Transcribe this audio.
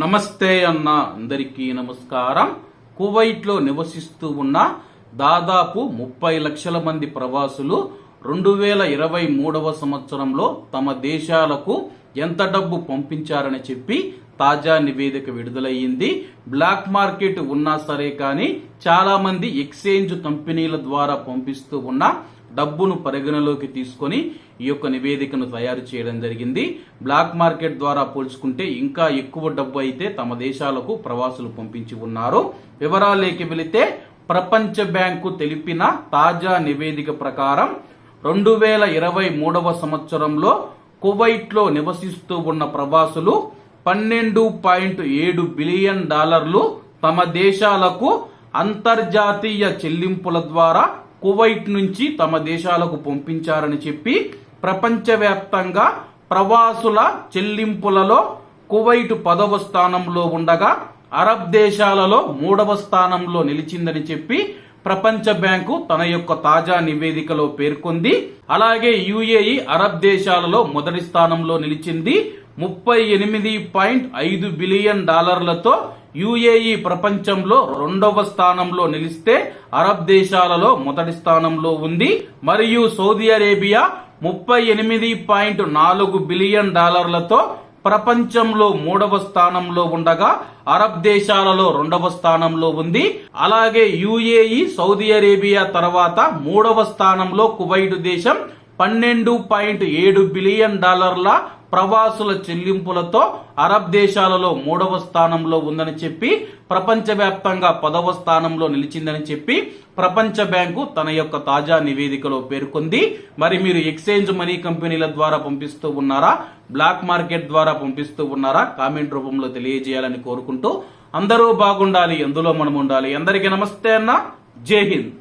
నమస్తే అన్న అందరికీ నమస్కారం. కువైట్లో నివసిస్తూ ఉన్న దాదాపు ముప్పై లక్షల మంది ప్రవాసులు రెండు వేల ఇరవై మూడవ సంవత్సరంలో తమ దేశాలకు ఎంత డబ్బు పంపించారని చెప్పి తాజా నివేదిక విడుదలయ్యింది. బ్లాక్ మార్కెట్ ఉన్నా సరే కానీ చాలామంది ఎక్స్చేంజ్ కంపెనీల ద్వారా పంపిస్తూ ఉన్న డబ్బును పరిగణలోకి తీసుకొని ఈ యొక్క నివేదికను తయారు చేయడం జరిగింది. బ్లాక్ మార్కెట్ ద్వారా పోల్చుకుంటే ఇంకా ఎక్కువ డబ్బు అయితే తమ దేశాలకు ప్రవాసులు పంపించి ఉన్నారు. వివరాలేకి వెళితే ప్రపంచ బ్యాంకు తెలిపిన తాజా నివేదిక ప్రకారం రెండు వేల ఇరవై మూడవ సంవత్సరంలో కువైట్లో నివసిస్తూ ఉన్న ప్రవాసులు పన్నెండు పాయింట్ ఏడు బిలియన్ డాలర్లు తమ దేశాలకు అంతర్జాతీయ చెల్లింపుల ద్వారా కువైట్ నుంచి తమ దేశాలకు పంపించారని చెప్పి ప్రపంచవ్యాప్తంగా ప్రవాసుల చెల్లింపులలో కువైట్ పదవ స్థానంలో ఉండగా అరబ్ దేశాలలో మూడవ స్థానంలో నిలిచిందని చెప్పి ప్రపంచ బ్యాంకు తన యొక్క తాజా నివేదికలో పేర్కొంది. అలాగే యుఏఈ అరబ్ దేశాలలో మొదటి స్థానంలో నిలిచింది. ముప్పై ఎనిమిది పాయింట్ ఐదు బిలియన్ డాలర్లతో యుఏఈ ప్రపంచంలో రెండవ స్థానంలో నిలిస్తే అరబ్ దేశాలలో మొదటి స్థానంలో ఉంది. మరియు సౌదీ అరేబియా ముప్పై ఎనిమిది పాయింట్ నాలుగు బిలియన్ డాలర్లతో ప్రపంచంలో మూడవ స్థానంలో ఉండగా అరబ్ దేశాలలో రెండవ స్థానంలో ఉంది. అలాగే యుఏఈ సౌదీ అరేబియా తర్వాత మూడవ స్థానంలో కువైట్ దేశం పన్నెండు పాయింట్ ఏడు బిలియన్ డాలర్ల ప్రవాసుల చెల్లింపులతో అరబ్ దేశాలలో మూడవ స్థానంలో ఉందని చెప్పి ప్రపంచవ్యాప్తంగా పదవ స్థానంలో నిలిచిందని చెప్పి ప్రపంచ బ్యాంకు తన యొక్క తాజా నివేదికలో పేర్కొంది. మరి మీరు ఎక్స్చేంజ్ మనీ కంపెనీల ద్వారా పంపిస్తూ ఉన్నారా? బ్లాక్ మార్కెట్ ద్వారా పంపిస్తూ ఉన్నారా? కామెంట్ రూపంలో తెలియజేయాలని కోరుకుంటూ అందరూ బాగుండాలి ఎందులో మనం ఉండాలి అందరికీ నమస్తే అన్న. జై హింద్.